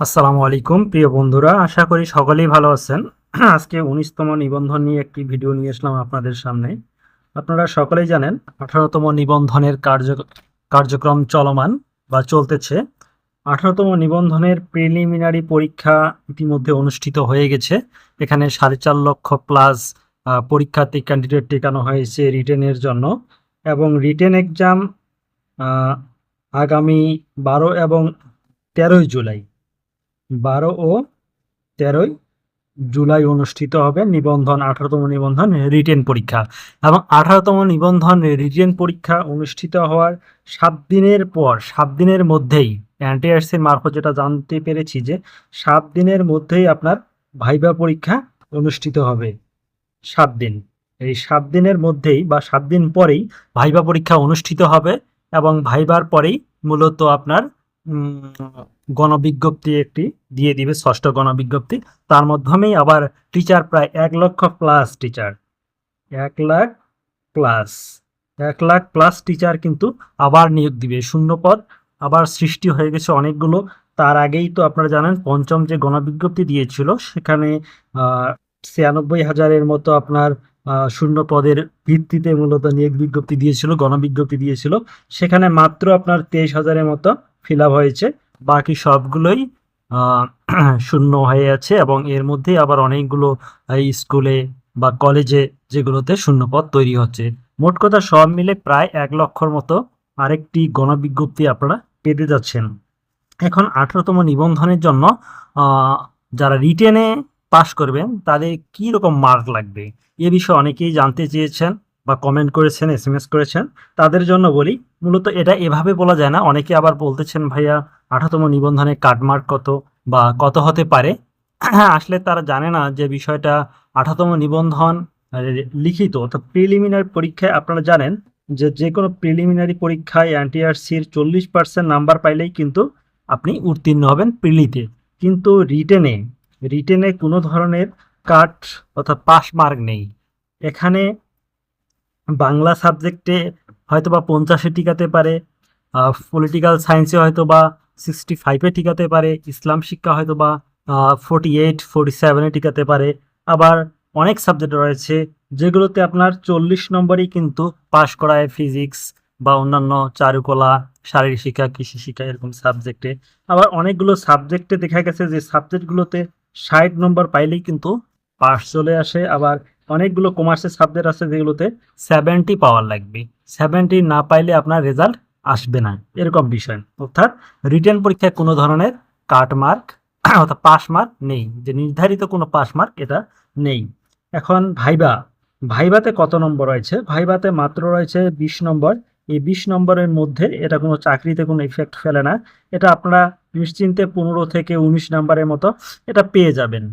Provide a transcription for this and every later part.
আসসালামু আলাইকুম, প্রিয় বন্ধুরা। আশা করি সকলেই ভালো আছেন। আজকে উনিশতম নিবন্ধন নিয়ে একটি ভিডিও নিয়ে আসলাম আপনাদের সামনে। আপনারা সকলেই জানেন, আঠারোতম নিবন্ধনের কার্য, কার্যক্রম চলমান বা চলতেছে। আঠারোতম নিবন্ধনের প্রিলিমিনারি পরীক্ষা ইতিমধ্যে অনুষ্ঠিত হয়ে গেছে। এখানে সাড়ে চার লক্ষ প্লাস পরীক্ষার্থী ক্যান্ডিডেট টেকানো হয়েছে রিটেনের জন্য। এবং রিটেন এক্সাম আগামী বারো এবং তেরোই জুলাই। বারো ও তেরোই জুলাই অনুষ্ঠিত হবে নিবন্ধন, আঠারোতম নিবন্ধন, রিটেন পরীক্ষা। এবং আঠারোতম নিবন্ধন, রিটেন পরীক্ষা অনুষ্ঠিত হওয়ার সাত দিনের পর, সাত দিনের মধ্যেই এনটিআরসির মারফত যেটা জানতে পেরেছি যে, সাত দিনের মধ্যেই আপনার ভাইবা পরীক্ষা অনুষ্ঠিত হবে। সাত দিন। এই সাত দিনের মধ্যেই বা সাত দিন পরেই ভাইবা পরীক্ষা অনুষ্ঠিত হবে এবং ভাইবার পরেই মূলত আপনার গণবিজ্ঞপ্তি একটি দিয়ে দিবে, ষষ্ঠ গণবিজ্ঞপ্তি। তার মাধ্যমেই আবার টিচার প্রায় এক লক্ষ প্লাস টিচার এক লাখ প্লাস এক লাখ প্লাস টিচার কিন্তু আবার নিয়োগ দিবে। শূন্য পদ আবার সৃষ্টি হয়ে গেছে অনেকগুলো। তার আগেই তো আপনারা জানেন, পঞ্চম যে গণবিজ্ঞপ্তি দিয়েছিল, সেখানে ছিয়ানব্বই হাজারের মতো আপনার শূন্য পদের ভিত্তিতে মূলত নিয়োগ বিজ্ঞপ্তি দিয়েছিল, গণবিজ্ঞপ্তি দিয়েছিল। সেখানে মাত্র আপনার তেইশ হাজারের মতো ফিল হয়েছে। বাকি সবগুলোই শূন্য হয়ে আছে এবং এর মধ্যে আবার অনেকগুলো স্কুলে বা কলেজে যেগুলোতে শূন্যপদ তৈরি হচ্ছে। মোট কথা সব মিলে প্রায় এক লক্ষর মতো আরেকটি গণবিজ্ঞপ্তি আপনারা পেতে যাচ্ছেন। এখন আঠারোতম নিবন্ধনের জন্য যারা রিটেনে পাশ করবেন, তাদের কি রকম মার্ক লাগবে? এ বিষয়ে অনেকেই জানতে চেয়েছেন বা কমেন্ট করেছেন এস করেছেন। তাদের জন্য বলি, মূলত এটা এভাবে বলা যায় না। অনেকে আবার বলতেছেন, ভাইয়া আঠারোতম নিবন্ধনে কাটমার্ক কত বা কত হতে পারে? আসলে তারা জানে না যে বিষয়টা আঠারোতম নিবন্ধন লিখিত অর্থাৎ প্রিলিমিনারি পরীক্ষায় আপনারা জানেন যে যে কোনো প্রিলিমিনারি পরীক্ষায় এনটিআরসির চল্লিশ পার্সেন্ট নাম্বার পাইলেই কিন্তু আপনি উত্তীর্ণ হবেন প্রিলিতে কিন্তু রিটেনে রিটেনে কোনো ধরনের কাট অর্থাৎ পাস মার্ক নেই। এখানে বাংলা সাবজেক্টে হয়তো বা পঞ্চাশে টিকাতে পারে পলিটিক্যাল সায়েন্সে হয়তো বা সিক্সটি ফাইভে টিকাতে পারে, ইসলাম শিক্ষা হয়তো বা ফোর্টি এইট ফোর্টি সেভেনে টিকাতে পারে। আবার অনেক সাবজেক্ট রয়েছে, যেগুলোতে আপনার চল্লিশ নম্বরই কিন্তু পাশ করায় ফিজিক্স বা অন্যান্য চারুকলা, শারীরিক শিক্ষা, কৃষি শিক্ষা, এরকম সাবজেক্টে আবার অনেকগুলো সাবজেক্টে দেখা গেছে যে সাবজেক্টগুলোতে ষাট নম্বর পাইলেই কিন্তু পাস চলে আসে। আবার অনেকগুলো কমার্সের সাবজেক্ট আছে যেগুলোতে সেভেন্টি পাওয়ার লাগবে। সেভেন্টি না পাইলে আপনার রেজাল্ট আসবে না, এরকম বিষয়। অর্থাৎ রিটার্ন পরীক্ষায় কোনো ধরনের কাট মার্ক অর্থাৎ পাস মার্ক নেই, যে নির্ধারিত কোনো পাস মার্ক এটা নেই। এখন ভাইবা, ভাইবাতে কত নম্বর রয়েছে? ভাইবাতে মাত্র রয়েছে বিশ নম্বর। এই বিশ নম্বরের মধ্যে এটা কোনো চাকরিতে কোনো ইফেক্ট ফেলে না। এটা আপনারা নিশ্চিন্তে পনেরো থেকে উনিশ নম্বরের মতো এটা পেয়ে যাবেন।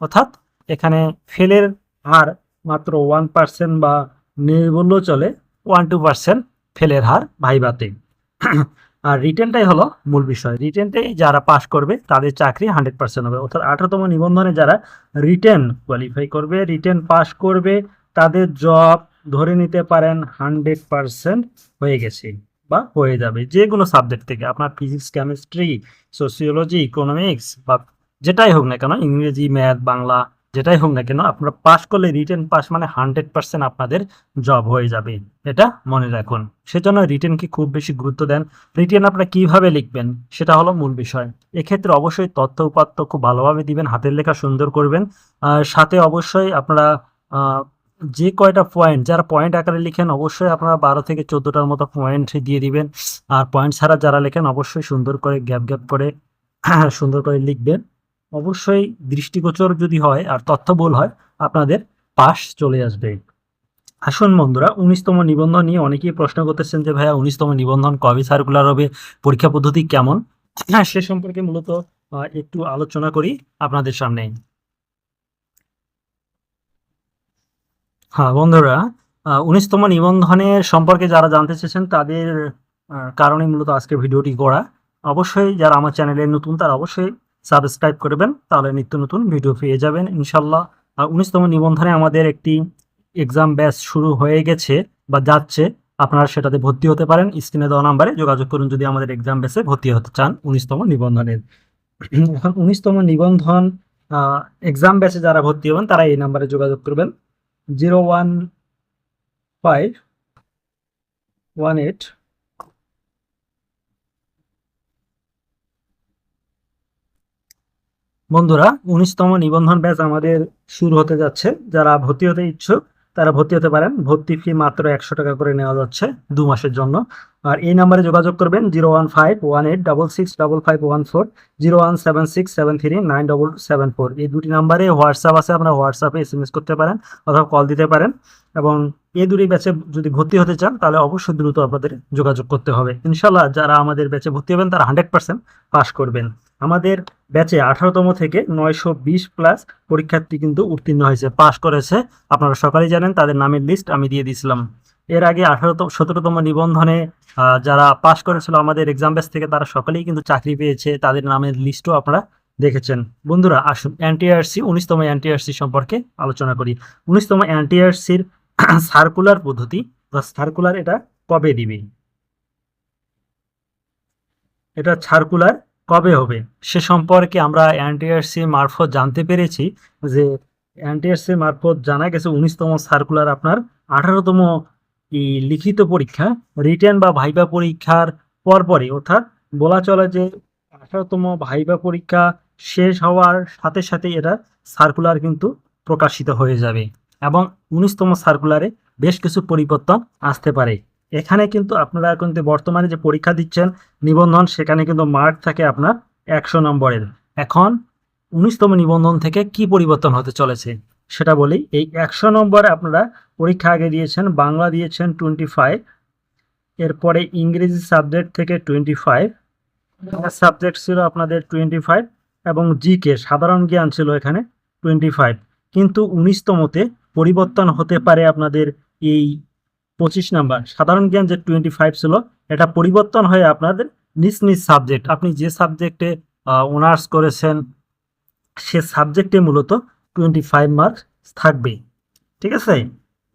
অর্থাৎ এখানে ফেলের হার মাত্র ওয়ান পার্সেন্ট বা নেই বললেও চলে ওয়ান টু পার্সেন্ট ফেলের হার ভাইবাতে। আর রিটেনটাই হলো মূল বিষয়। রিটেনটাই যারা পাশ করবে, তাদের চাকরি হান্ড্রেড পার্সেন্ট হবে। অর্থাৎ আঠারোতম নিবন্ধনে যারা রিটেন কোয়ালিফাই করবে, রিটেন পাস করবে, তাদের জব ধরে নিতে পারেন হান্ড্রেড পার্সেন্ট হয়ে গেছে বা হয়ে যাবে। যে কোনো সাবজেক্ট থেকে আপনার ফিজিক্স কেমিস্ট্রি সোসিওলজি ইকোনমিক্স বা যেটাই হোক না কেন, ইংরেজি ম্যাথ বাংলা যেটাই হোক না কেন, আপনারা পাস করলে রিটেন পাস মানে হান্ড্রেড পার্সেন্ট আপনাদের জব হয়ে যাবে, এটা মনে রাখুন। সেজন্য রিটেনকে খুব বেশি গুরুত্ব দেন। রিটেন আপনারা কীভাবে লিখবেন, সেটা হলো মূল বিষয়। এক্ষেত্রে অবশ্যই তথ্য উপাত্ত খুব ভালোভাবে দিবেন, হাতের লেখা সুন্দর করবেন। আর সাথে অবশ্যই আপনারা যে কয়টা পয়েন্ট যারা পয়েন্ট আকারে লিখেন, অবশ্যই আপনারা বারো থেকে চোদ্দোটার মতো পয়েন্ট দিয়ে দিবেন। আর পয়েন্ট ছাড়া যারা লেখেন, অবশ্যই সুন্দর করে গ্যাপ গ্যাপ করে সুন্দর করে লিখবেন। অবশ্যই দৃষ্টিগোচর যদি হয় আর তথ্যবল হয়, আপনাদের পাস চলে আসবে। আসুন বন্ধুরা, উনিশতম নিবন্ধন নিয়ে অনেকেই প্রশ্ন করতেছেন যে, ভাইয়া, উনিশতম নিবন্ধন কবে সার্কুলার হবে? পরীক্ষা পদ্ধতি কেমন? হ্যাঁ সে সম্পর্কে মূলত একটু আলোচনা করি আপনাদের সামনে। হ্যাঁ বন্ধুরা উনিশতম নিবন্ধনের সম্পর্কে যারা জানতে চেয়েছেন, তাদের কারণে মূলত আজকে ভিডিওটি করা। অবশ্যই যারা আমার চ্যানেলে নতুন, তারা অবশ্যই সাবস্ক্রাইব করবেন, তাহলে নিত্য নতুন ভিডিও পেয়ে যাবেন, ইনশাল্লাহ। আর উনিশতম নিবন্ধনে আমাদের একটি এক্সাম ব্যাচ শুরু হয়ে গেছে বা যাচ্ছে, আপনারা সেটাতে ভর্তি হতে পারেন। স্ক্রিনে দেওয়া নাম্বারে যোগাযোগ করুন যদি আমাদের এক্সাম ব্যাচে ভর্তি হতে চান উনিশতম নিবন্ধনের। এখন উনিশতম নিবন্ধন এক্সাম ব্যাচে যারা ভর্তি হবেন, তারা এই নাম্বারে যোগাযোগ করবেন। Zero one five one eight বন্ধুরা, উনিশতম নিবন্ধন ব্যাচ আমাদের শুরু হতে যাচ্ছে। যারা ভর্তি হতে ইচ্ছুক, তারা ভর্তি হতে পারেন। ভর্তি ফি মাত্র একশো টাকা করে নেওয়া যাচ্ছে দু মাসের জন্য। আর এই নাম্বারে যোগাযোগ করবেন zero one five one eight double six double five one four, zero one seven six seven three nine double seven four. এই দুটি নাম্বারে হোয়াটসঅ্যাপ আছে, আপনারা হোয়াটসঅ্যাপে এস এম এস করতে পারেন অথবা কল দিতে পারেন। এবং এই দুটি ব্যাচে যদি ভর্তি হতে চান, তাহলে অবশ্যই দ্রুত আপনাদের যোগাযোগ করতে হবে। ইনশাল্লাহ যারা আমাদের ব্যাচে ভর্তি হবেন, তারা হান্ড্রেড পার্সেন্ট পাস করবেন। আমাদের ব্যাচে আঠারোতম থেকে নয়শো বিশ প্লাস পরীক্ষার্থী কিন্তু উত্তীর্ণ হয়েছে পাশ করেছে। আপনারা সকালেই জানেন, তাদের নামের লিস্ট আমি দিয়ে দিয়েছিলাম। এর আগে আঠারোতম, সতেরোতম নিবন্ধনে যারা পাশ করেছিল আমাদের এক্সাম ব্যাচ থেকে তারা সকলেই কিন্তু চাকরি পেয়েছে, তাদের নামের লিস্টও আপনারা দেখেছেন। বন্ধুরা, আসুন এনটিআরসি উনিশতম এনটিআরসি সম্পর্কে আলোচনা করি। উনিশতম এনটিআরসির সার্কুলার পদ্ধতি, বা সার্কুলার এটা কবে দিবে? এটা সার্কুলার কবে হবে? সে সম্পর্কে আমরা এনটিআরসি মারফত জানতে পেরেছি যে এনটিআরসি মারফত জানা গেছে উনিশতম সার্কুলার আপনার আঠারোতম লিখিত পরীক্ষা রিটেন বা ভাইবা পরীক্ষার পরপরই, অর্থাৎ বলা চলে যে আঠারোতম ভাইবা পরীক্ষা শেষ হওয়ার সাথে সাথে এটা সার্কুলার কিন্তু প্রকাশিত হয়ে যাবে এবং উনিশতম সার্কুলারে বেশ কিছু পরিবর্তন আসতে পারে। এখানে কিন্তু আপনারা কিন্তু বর্তমানে যে পরীক্ষা দিচ্ছেন, নিবন্ধন, সেখানে কিন্তু মার্ক থাকে আপনার একশো নম্বরের। এখন উনিশতম নিবন্ধন থেকে কি পরিবর্তন হতে চলেছে? সেটা বলি। এই একশো নম্বরে আপনারা পরীক্ষা আগে দিয়েছেন, বাংলা দিয়েছেন টোয়েন্টি ফাইভ এরপরে ইংরেজি সাবজেক্ট থেকে টোয়েন্টি ফাইভ সাবজেক্ট ছিল আপনাদের টোয়েন্টি ফাইভ এবং জিকে সাধারণ জ্ঞান ছিল এখানে টোয়েন্টি ফাইভ কিন্তু উনিশতমতে পরিবর্তন হতে পারে আপনাদের এই পঁচিশ নাম্বার। সাধারণ জ্ঞান যে টোয়েন্টি ফাইভ ছিল, এটা পরিবর্তন হয়ে আপনাদের নিজ নিজ সাবজেক্ট আপনি যে সাবজেক্টে অনার্স করেছেন, সে সাবজেক্টে মূলত টোয়েন্টি ফাইভ মার্কস থাকবে ঠিক আছে?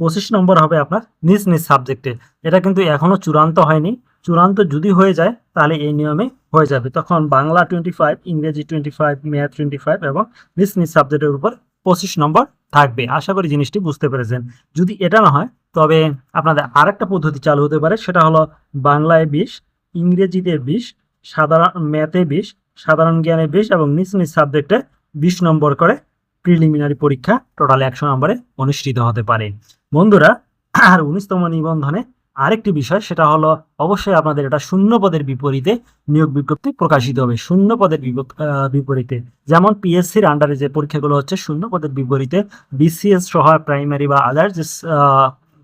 পঁচিশ নম্বর হবে আপনার নিজ নিজ সাবজেক্টে এটা কিন্তু এখনও চূড়ান্ত হয়নি। চূড়ান্ত যদি হয়ে যায়, তাহলে এই নিয়মে হয়ে যাবে। তখন বাংলা টোয়েন্টি ফাইভ ইংরেজি twenty five math twenty five এবং নিজ নিজ সাবজেক্টের উপর পঁচিশ নম্বর থাকবে। আশা করি জিনিসটি বুঝতে পেরেছেন। যদি এটা না হয়, তবে আপনাদের আরেকটা পদ্ধতি চালু হতে পারে। সেটা হলো বাংলায় বিশ, ইংরেজিতে বিশ, সাধারণ ম্যাথে বিশ, সাধারণ জ্ঞানে বিশ এবং নিজ নিজ সাবজেক্টে বিশ নম্বর করে প্রিলিমিনারি পরীক্ষা টোটাল একশো নম্বরে অনুষ্ঠিত হতে পারে। বন্ধুরা, আর উনিশতম নিবন্ধনে আরেকটি বিষয়, সেটা হলো অবশ্যই আপনাদের এটা শূন্য পদের বিপরীতে নিয়োগ বিজ্ঞপ্তি প্রকাশিত হবে। শূন্য পদের বিপরীতে। যেমন পিএসসির আন্ডারে যে পরীক্ষাগুলো হচ্ছে, শূন্য পদের বিপরীতে বিসিএস সহ প্রাইমারি বা আদার যে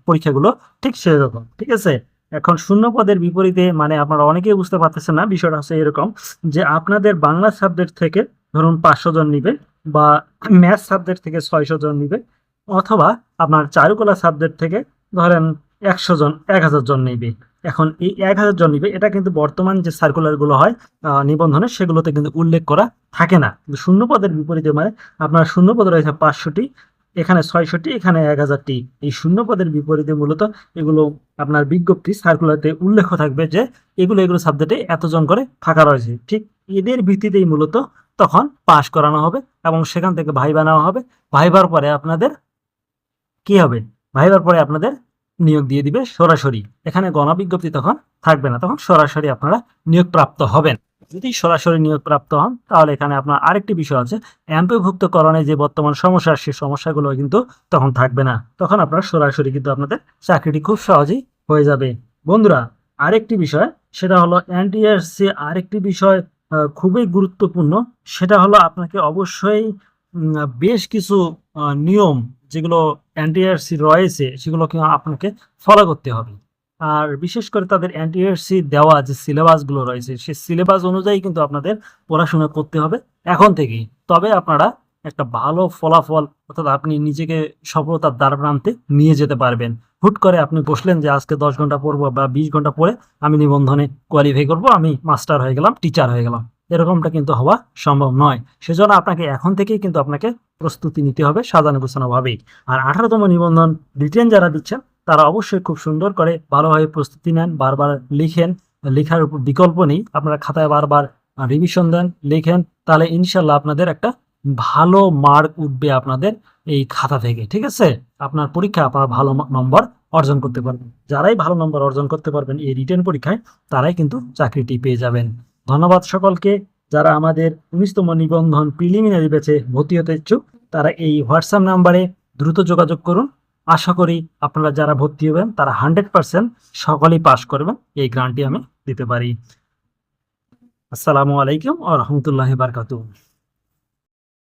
পরীক্ষাগুলো ঠিক সেরকম, ঠিক আছে? এখন শূন্য পদের বিপরীতে মানে আপনারা অনেকেই বুঝতে পারতেছেন না, বিষয়টা হচ্ছে এরকম যে আপনাদের বাংলা সাবজেক্ট থেকে ধরুন পাঁচশো জন নিবে বা ম্যাথ সাবজেক্ট থেকে ছয়শো জন নিবে, অথবা আপনার চারুকলা সাবজেক্ট থেকে ধরেন একশো জন, এক হাজার জন নিবে। এখন এই এক হাজার জন নিবে, এটা কিন্তু বর্তমান যে সার্কুলারগুলো হয় নিবন্ধনে সেগুলোতে কিন্তু উল্লেখ করা থাকে না। কিন্তু শূন্য পদের বিপরীতে মানে আপনার শূন্য পদ রয়েছে পাঁচশোটি, এখানে ছয়শোটি, এখানে এক হাজারটি। এই শূন্য পদের বিপরীতে মূলত এগুলো আপনার বিজ্ঞপ্তি সার্কুলারতে উল্লেখ থাকবে যে এগুলো এগুলো সাবজেক্টে এতজন করে ফাঁকা রয়েছে। ঠিক এদের ভিত্তিতেই মূলত তখন পাশ করানো হবে এবং সেখান থেকে ভাইবা নেওয়া হবে। ভাইবার পরে আপনাদের কি হবে? ভাইবার পরে আপনাদের নিয়োগ দিয়ে দিবে সরাসরি। এখানে গণবিজ্ঞপ্তি তখন থাকবে না, তখন সরাসরি আপনারা নিয়োগ প্রাপ্ত হবেন। যদি সরাসরি নিয়োগ প্রাপ্ত হন, তাহলে এখানে আপনার আরেকটি বিষয় আছে। এমপিভুক্তকরণে যে বর্তমান সমস্যা সেই সমস্যাগুলো কিন্তু তখন থাকবে না। তখন আপনার সরাসরি কিন্তু আপনাদের চাকরিটি খুব সহজেই হয়ে যাবে। বন্ধুরা, আরেকটি বিষয়, সেটা হলো এনটিআরসি আরেকটি বিষয় খুবই গুরুত্বপূর্ণ। সেটা হলো আপনাকে অবশ্যই বেশ কিছু নিয়ম যেগুলো এনটিআরসি রয়েছে সেগুলোকে আপনাকে ফলো করতে হবে। আর বিশেষ করে তাদের এনটিআরসি দেওয়া যে সিলেবাসগুলো রয়েছে, সেই সিলেবাস অনুযায়ী কিন্তু আপনাদের পড়াশোনা করতে হবে এখন থেকেই। তবে আপনারা একটা ভালো ফলাফল, অর্থাৎ আপনি নিজেকে সফলতার দ্বার প্রান্তে নিয়ে যেতে পারবেন। হুট করে আপনি বসলেন যে আজকে দশ ঘণ্টা পড়ব বা বিশ ঘণ্টা পরে আমি নিবন্ধনে কোয়ালিফাই করব, আমি মাস্টার হয়ে গেলাম টিচার হয়ে গেলাম। এরকমটা কিন্তু হওয়া সম্ভব নয়। সেজন্য আপনাকে এখন থেকেই কিন্তু আপনাকে প্রস্তুতি নিতে হবে সাজানো গোছানোভাবেই আর আঠারোতম নিবন্ধন রিটেন যারা দিচ্ছেন, তারা অবশ্যই খুব সুন্দর করে ভালোভাবে প্রস্তুতি নেন, বারবার লিখেন, লেখার উপর বিকল্প নেই। আপনারা খাতায় বারবার রিভিশন দেন, লিখেন, তাহলে ইনশাল্লাহ আপনাদের একটা ভালো মার্ক উঠবে আপনাদের এই খাতা থেকে, ঠিক আছে? আপনার পরীক্ষা, আপনার ভালো নম্বর অর্জন করতে পারবেন। যারাই ভালো নম্বর অর্জন করতে পারবেন এই রিটেন পরীক্ষায়, তারাই কিন্তু চাকরিটি পেয়ে যাবেন। ধন্যবাদ সকলকে। যারা আমাদের উনিশতম নিবন্ধন প্রিলিমিনারি ব্যাচে ভর্তি হতে ইচ্ছুক, তারা এই হোয়াটসঅ্যাপ নাম্বারে দ্রুত যোগাযোগ করুন। আশা করি আপনারা যারা ভর্তি হবেন, তারা হান্ড্রেড পার্সেন্ট সকলেই পাশ করবেন। এই গ্রান্টটি আমি দিতে পারি। আসসালামু আলাইকুম আ রহমতুল্লাহ বারকাতুহ।